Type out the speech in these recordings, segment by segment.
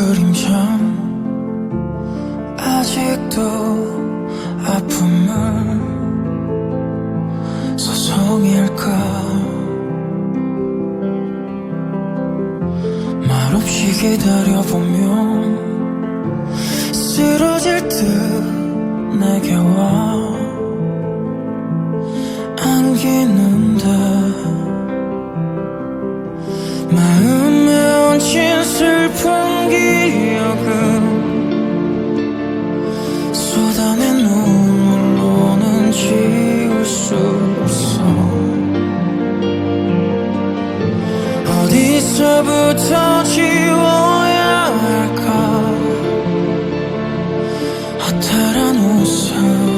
그린 점 아직도 아픔을 소송일까? 말없이 기다려보면 쓰러질 듯 내게 와 안기는데. 벌써부터 지워야 할까? 허탈한 웃음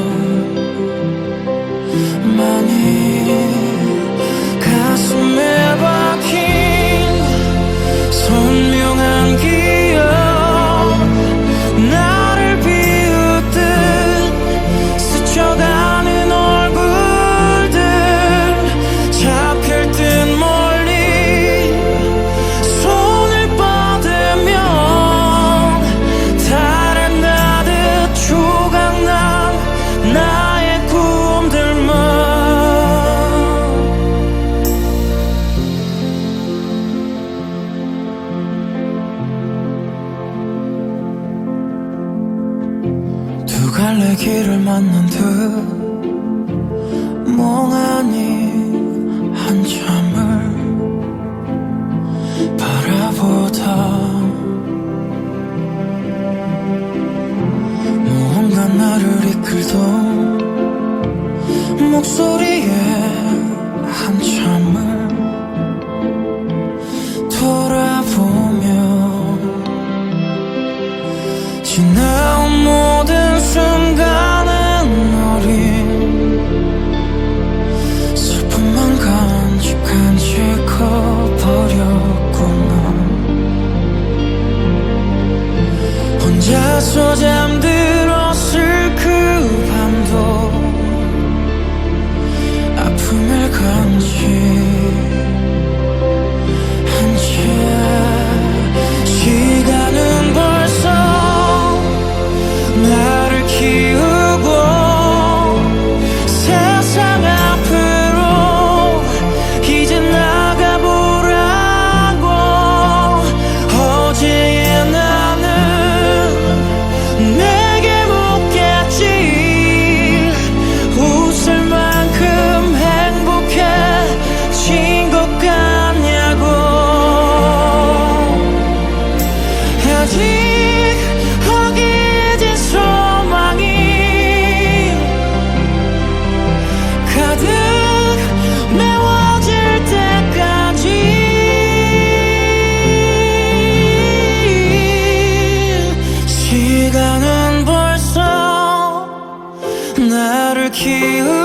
갈래 길을 만난 듯 멍하니 한참을 바라보다 무언가 나를 이끌던 목소리에 한참 혼자서 잠든 kill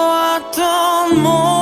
I don't know